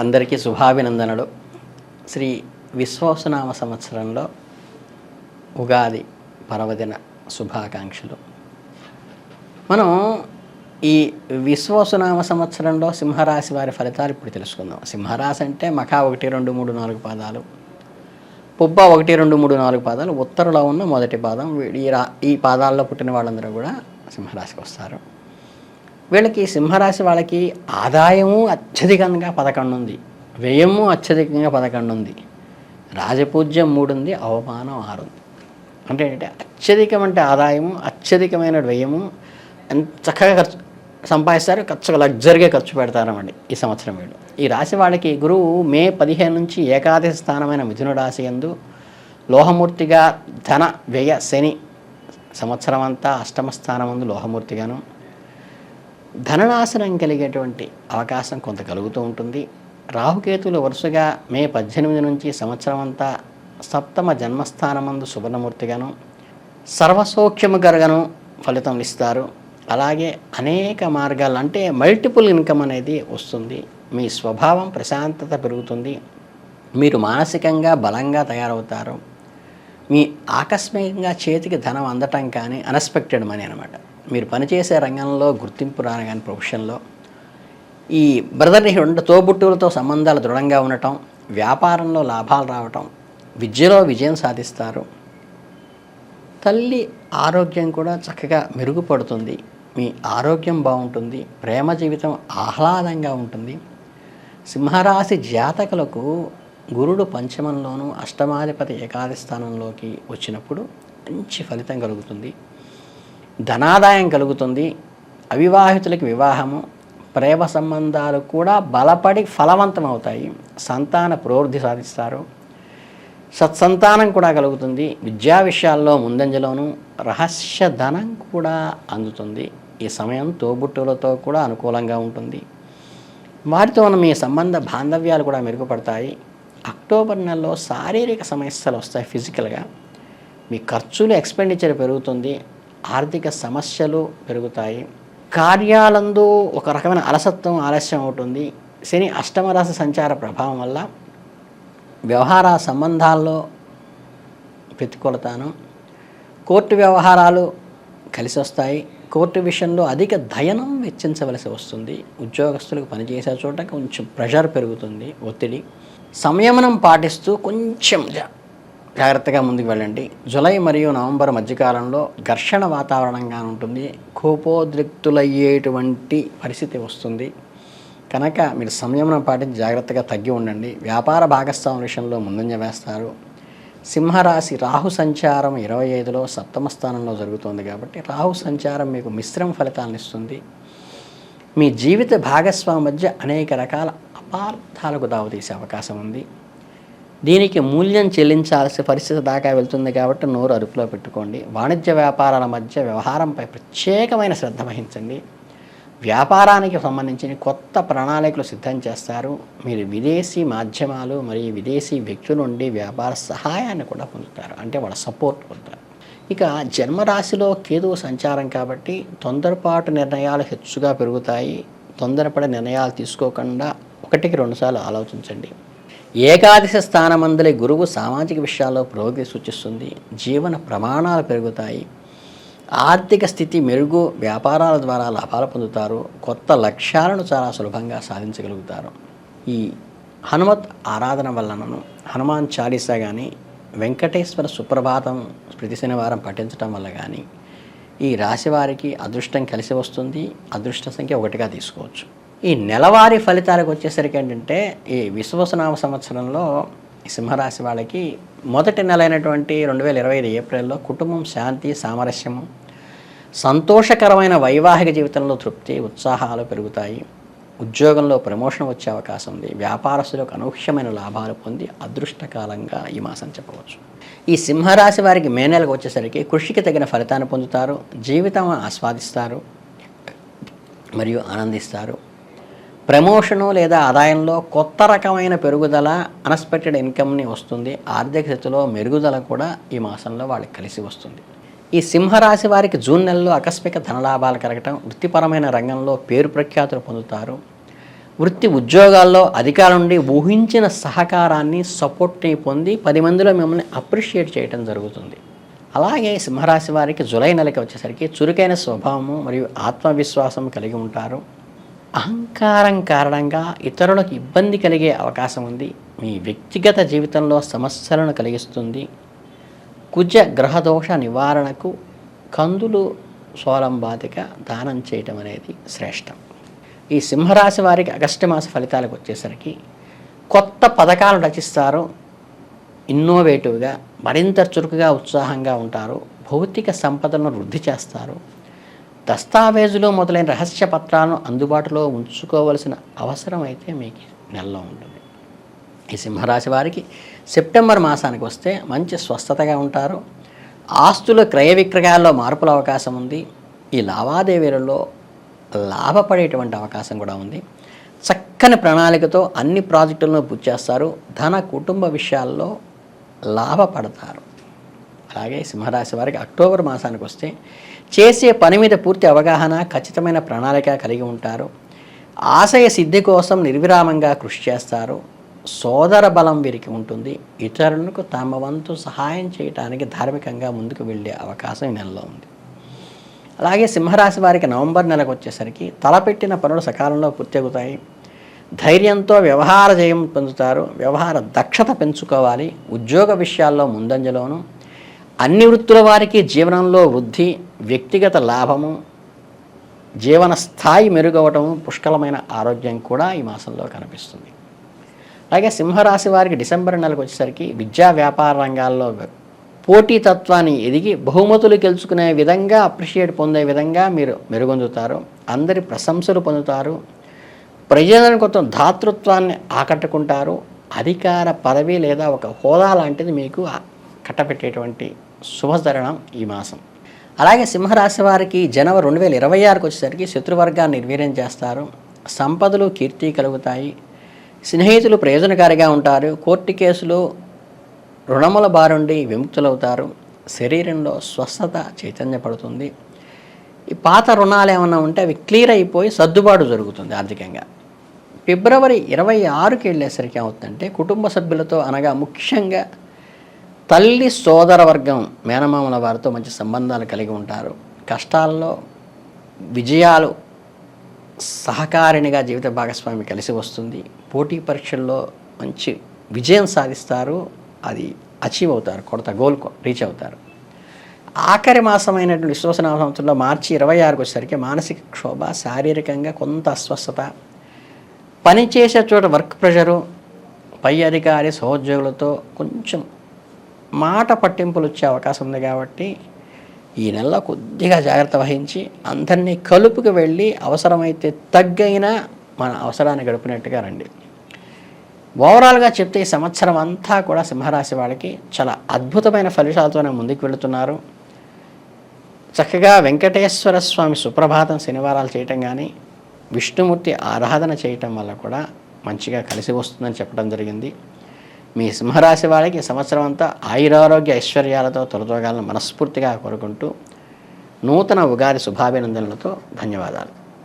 అందరికీ శుభాభినందనలు. శ్రీ విశ్వాసనామ సంవత్సరంలో ఉగాది పర్వదిన శుభాకాంక్షలు. మనం ఈ విశ్వాసనామ సంవత్సరంలో సింహరాశి వారి ఫలితాలు ఇప్పుడు తెలుసుకుందాం. సింహరాశి అంటే మఖా ఒకటి రెండు మూడు నాలుగు పాదాలు. పుబ్బ ఒకటి రెండు మూడు నాలుగు పాదాలు. ఉత్తరలో ఉన్న మొదటి పాదం. ఈ రా ఈ పాదాల్లో పుట్టిన వాళ్ళందరూ కూడా సింహరాశికి వస్తారు. వీళ్ళకి సింహరాశి వాళ్ళకి ఆదాయము అత్యధికంగా పదకొండు ఉంది వ్యయము అత్యధికంగా పదకొండు ఉంది రాజపూజ్యం మూడు ఉంది అవమానం ఆరు ఉంది అంటే ఏంటంటే అత్యధికం అంటే ఆదాయము అత్యధికమైన వ్యయము ఎంత చక్కగా ఖర్చు సంపాదిస్తారు ఖర్చు లగ్జరీగా ఖర్చు పెడతారన్నమాట ఈ సంవత్సరం వీళ్ళు. ఈ రాశి వాళ్ళకి గురువు మే పదిహేను నుంచి ఏకాదశి స్థానమైన మిథున రాశి ఎందు లోహమూర్తిగా ధన వ్యయ శని సంవత్సరం అంతా అష్టమ స్థానం ముందు లోహమూర్తిగాను ధననాశనం కలిగేటువంటి అవకాశం కొంత కలుగుతూ ఉంటుంది. రాహుకేతులు వరుసగా మే పద్దెనిమిది నుంచి సంవత్సరం అంతా సప్తమ జన్మస్థానమందు సువర్ణమూర్తిగాను సర్వసూక్ష్మగరగను ఫలితం ఇస్తారు. అలాగే అనేక మార్గాలు అంటే మల్టిపుల్ ఇన్కమ్ అనేది వస్తుంది. మీ స్వభావం ప్రశాంతత పెరుగుతుంది. మీరు మానసికంగా బలంగా తయారవుతారు. మీ ఆకస్మికంగా చేతికి ధనం అందటం కానీ అన్ఎక్స్పెక్టెడ్ మనీ అనమాట మీరు పనిచేసే రంగంలో గుర్తింపు రాని కానీ ప్రొఫెషన్లో ఈ బ్రదర్ని రెండు తోబుట్టువులతో సంబంధాలు దృఢంగా ఉండటం వ్యాపారంలో లాభాలు రావటం విద్యలో విజయం సాధిస్తారు. తల్లి ఆరోగ్యం కూడా చక్కగా మెరుగుపడుతుంది. మీ ఆరోగ్యం బాగుంటుంది. ప్రేమ జీవితం ఆహ్లాదంగా ఉంటుంది. సింహరాశి జాతకులకు గురుడు పంచమంలోనూ అష్టమాధిపతి ఏకాది స్థానంలోకి వచ్చినప్పుడు మంచి ఫలితం కలుగుతుంది. ధనాదాయం కలుగుతుంది అవివాహితులకి వివాహము ప్రేమ సంబంధాలు కూడా బలపడి ఫలవంతం అవుతాయి సంతాన ప్రవృద్ధి సాధిస్తారు. సత్సంతానం కూడా కలుగుతుంది విద్యా విషయాల్లో ముందంజలోను రహస్య ధనం కూడా అందుతుంది ఈ సమయం తోబుట్టులతో కూడా అనుకూలంగా ఉంటుంది. వారితో మీ సంబంధ బాంధవ్యాలు కూడా మెరుగుపడతాయి. అక్టోబర్ నెలలో శారీరక సమస్యలు వస్తాయి ఫిజికల్గా. మీ ఖర్చులు ఎక్స్పెండిచర్ పెరుగుతుంది ఆర్థిక సమస్యలు పెరుగుతాయి. కార్యాలందు ఒక రకమైన అలసత్వం ఆలస్యం అవుతుంది శని అష్టమరాశి సంచార ప్రభావం వల్ల వ్యవహార సంబంధాల్లో ప్రతికూలతను కోర్టు వ్యవహారాలు కలిసి వస్తాయి కోర్టు విషయంలో అధిక దయనం వెచ్చించవలసి వస్తుంది. ఉద్యోగస్తులకు పనిచేసే చోట కొంచెం ప్రెషర్ పెరుగుతుంది ఒత్తిడి. సంయమనం పాటిస్తూ కొంచెం జాగ్రత్తగా ముందుకు వెళ్ళండి. జూలై మరియు నవంబర్ మధ్యకాలంలో ఘర్షణ వాతావరణంగా ఉంటుంది. కోపోద్రిక్తులయ్యేటువంటి పరిస్థితి వస్తుంది. కనుక మీరు సంయమనం పాటించి జాగ్రత్తగా తగ్గి ఉండండి. వ్యాపార భాగస్వామ్య విషయంలో ముందంజ వేస్తారు. సింహరాశి రాహు సంచారం ఇరవై ఐదులో సప్తమ స్థానంలో జరుగుతుంది కాబట్టి రాహు సంచారం మీకు మిశ్రమ ఫలితాలను ఇస్తుంది. మీ జీవిత భాగస్వామి మధ్య అనేక రకాల అపార్థాలకు దావతీసే అవకాశం ఉంది. దీనికి మూల్యం చెల్లించాల్సిన పరిస్థితి దాకా వెళ్తుంది కాబట్టి నోరు అదుపులో పెట్టుకోండి. వాణిజ్య వ్యాపారాల మధ్య వ్యవహారంపై ప్రత్యేకమైన శ్రద్ధ వహించండి. వ్యాపారానికి సంబంధించిన కొత్త ప్రణాళికలు సిద్ధం చేస్తారు. మీరు విదేశీ మాధ్యమాలు మరియు విదేశీ వ్యక్తుల నుండి వ్యాపార సహాయాన్ని కూడా పొందుతారు. అంటే వాళ్ళ సపోర్ట్ పొందుతారు. ఇక జన్మరాశిలో కేతువు సంచారం కాబట్టి తొందరపాటు నిర్ణయాలు హెచ్చుగా పెరుగుతాయి. తొందరపడే నిర్ణయాలు తీసుకోకుండా ఒకటికి రెండుసార్లు ఆలోచించండి. ఏకాదశ స్థానమందలి గురువు సామాజిక విషయాల్లో పురోగతి సూచిస్తుంది. జీవన ప్రమాణాలు పెరుగుతాయి. ఆర్థిక స్థితి మెరుగు వ్యాపారాల ద్వారా లాభాలు పొందుతారు. కొత్త లక్ష్యాలను చాలా సులభంగా సాధించగలుగుతారు. ఈ హనుమత్ ఆరాధన వలనను హనుమాన్ చాలీసా కానీ వెంకటేశ్వర సుప్రభాతం ప్రతి శనివారం పఠించడం వల్ల కానీ ఈ రాశివారికి అదృష్టం కలిసి వస్తుంది. అదృష్ట సంఖ్య ఒకటిగా తీసుకోవచ్చు. ఈ నెలవారీ ఫలితాలకు వచ్చేసరికి ఏంటంటే ఈ విశ్వసనామ సంవత్సరంలో సింహరాశి వాళ్ళకి మొదటి నెల అయినటువంటి రెండు వేల ఇరవై ఐదు ఏప్రిల్లో కుటుంబం శాంతి సామరస్యము సంతోషకరమైన వైవాహిక జీవితంలో తృప్తి ఉత్సాహాలు పెరుగుతాయి. ఉద్యోగంలో ప్రమోషన్ వచ్చే అవకాశం ఉంది. వ్యాపారస్తులకు అనూహ్యమైన లాభాలు పొంది అదృష్టకాలంగా ఈ మాసం చెప్పవచ్చు. ఈ సింహరాశి వారికి మే నెలకు వచ్చేసరికి కృషికి తగిన ఫలితాన్ని పొందుతారు జీవితం ఆస్వాదిస్తారు మరియు ఆనందిస్తారు. ప్రమోషను లేదా ఆదాయంలో కొత్త రకమైన పెరుగుదల అన్ఎక్స్పెక్టెడ్ ఇన్కమ్ని వస్తుంది. ఆర్థిక స్థితిలో మెరుగుదల కూడా ఈ మాసంలో వాళ్ళకి కలిసి వస్తుంది. ఈ సింహరాశి వారికి జూన్ నెలలో ఆకస్మిక ధనలాభాలు కలగటం వృత్తిపరమైన రంగంలో పేరు ప్రఖ్యాతులు పొందుతారు. వృత్తి ఉద్యోగాల్లో అధికారుల నుండి ఊహించిన సహకారాన్ని సపోర్ట్ని పొంది పది మందిలో మిమ్మల్ని అప్రిషియేట్ చేయడం జరుగుతుంది. అలాగే సింహరాశి వారికి జులై నెలకి వచ్చేసరికి చురుకైన స్వభావము మరియు ఆత్మవిశ్వాసం కలిగి ఉంటారు. అహంకారం కారణంగా ఇతరులకు ఇబ్బంది కలిగే అవకాశం ఉంది. మీ వ్యక్తిగత జీవితంలో సమస్యలను కలిగిస్తుంది. కుజ గ్రహదోష నివారణకు కందులు సోలంబాతిక దానం చేయటం అనేది శ్రేష్టం. ఈ సింహరాశి వారికి ఆగస్టు మాస ఫలితాలకు వచ్చేసరికి కొత్త పథకాలు రచిస్తారు. ఇన్నోవేటివ్గా మరింత చురుకుగా ఉత్సాహంగా ఉంటారు. భౌతిక సంపదను వృద్ధి చేస్తారు. దస్తావేజులు మొదలైన రహస్య పత్రాలను అందుబాటులో ఉంచుకోవలసిన అవసరం అయితే మీకు నెలలో ఉంటుంది. ఈ సింహరాశి వారికి సెప్టెంబర్ మాసానికి వస్తే మంచి స్వస్థతగా ఉంటారు. ఆస్తుల క్రయ విక్రయాల్లో మార్పుల అవకాశం ఉంది. ఈ లావాదేవీలలో లాభపడేటువంటి అవకాశం కూడా ఉంది. చక్కని ప్రణాళికతో అన్ని ప్రాజెక్టులను పూర్తి చేస్తారు. ధన కుటుంబ విషయాల్లో లాభపడతారు. అలాగే సింహరాశి వారికి అక్టోబర్ మాసానికి వస్తే చేసే పని మీద పూర్తి అవగాహన ఖచ్చితమైన ప్రణాళిక కలిగి ఉంటారు. ఆశయ సిద్ధి కోసం నిర్విరామంగా కృషి చేస్తారు. సోదర బలం వీరికి ఉంటుంది. ఇతరులకు తమ వంతు సహాయం చేయడానికి ధార్మికంగా ముందుకు వెళ్ళే అవకాశం ఈ నెలలో ఉంది. అలాగే సింహరాశి వారికి నవంబర్ నెలకు వచ్చేసరికి తలపెట్టిన పనులు సకాలంలో పూర్తవుతాయి ధైర్యంతో వ్యవహార జయం పొందుతారు. వ్యవహార దక్షత పెంచుకోవాలి. ఉద్యోగ విషయాల్లో ముందంజలోను అన్ని వృత్తుల వారికి జీవనంలో వృద్ధి వ్యక్తిగత లాభము జీవన స్థాయి మెరుగవటము పుష్కలమైన ఆరోగ్యం కూడా ఈ మాసంలో కనిపిస్తుంది. అలాగే సింహరాశి వారికి డిసెంబర్ నెలకు వచ్చేసరికి విద్యా వ్యాపార రంగాల్లో పోటీతత్వాన్ని ఎదిగి బహుమతులు గెలుచుకునే విధంగా అప్రిషియేట్ పొందే విధంగా మీరు మెరుగొందుతారు. అందరి ప్రశంసలు పొందుతారు. ప్రజలను కొంత ధాతృత్వాన్ని ఆకట్టుకుంటారు. అధికార పదవి లేదా ఒక హోదా లాంటిది మీకు కట్టపెట్టేటువంటి శుభతరుణం ఈ మాసం. అలాగే సింహరాశి వారికి జనవరి రెండు వేల ఇరవై ఆరుకు వచ్చేసరికి శత్రువర్గాన్ని నిర్వీర్యం చేస్తారు. సంపదలు కీర్తి కలుగుతాయి. స్నేహితులు ప్రయోజనకారిగా ఉంటారు. కోర్టు కేసులు రుణముల బారుండి విముక్తులవుతారు. శరీరంలో స్వస్థత చైతన్యపడుతుంది. ఈ పాత రుణాలు ఏమైనా ఉంటే అవి క్లియర్ అయిపోయి సర్దుబాటు జరుగుతుంది ఆర్థికంగా. ఫిబ్రవరి ఇరవై ఆరుకి వెళ్ళేసరికి ఏమవుతుందంటే కుటుంబ సభ్యులతో అనగా ముఖ్యంగా తల్లి సోదర వర్గం మేనమామల వారితో మంచి సంబంధాలు కలిగి ఉంటారు. కష్టాల్లో విజయాలు సహకారిణిగా జీవిత భాగస్వామి కలిసి వస్తుంది. పోటీ పరీక్షల్లో మంచి విజయం సాధిస్తారు. అది అచీవ్ అవుతారు కొడత గోల్ రీచ్ అవుతారు. ఆఖరి మాసమైనటువంటి విశ్వసనామ సంవత్సరంలో మార్చి ఇరవై ఆరుకు వచ్చేసరికి మానసిక క్షోభ శారీరకంగా కొంత అస్వస్థత పనిచేసే చోట వర్క్ ప్రెషరు పై అధికారి సహోద్యోగులతో కొంచెం మాట పట్టింపులు వచ్చే అవకాశం ఉంది కాబట్టి ఈ నెలలో కొద్దిగా జాగ్రత్త వహించి అందరినీ కలుపుకు వెళ్ళి అవసరమైతే తగ్గైనా మన అవసరాన్ని గడిపినట్టుగా రండి. ఓవరాల్గా చెప్తే ఈ సంవత్సరం అంతా కూడా సింహరాశి వాళ్ళకి చాలా అద్భుతమైన ఫలితాలతోనే ముందుకు వెళుతున్నారు. చక్కగా వెంకటేశ్వర స్వామి సుప్రభాతం శనివారాలు చేయటం కానీ విష్ణుమూర్తి ఆరాధన చేయటం వల్ల కూడా మంచిగా కలిసి వస్తుందని చెప్పడం జరిగింది. మీ సింహరాశి వాళ్ళకి సంవత్సరం అంతా ఆయురారోగ్య ఐశ్వర్యాలతో తొలతోగాలను మనస్ఫూర్తిగా కోరుకుంటూ నూతన ఉగాది శుభాభినందనలతో ధన్యవాదాలు.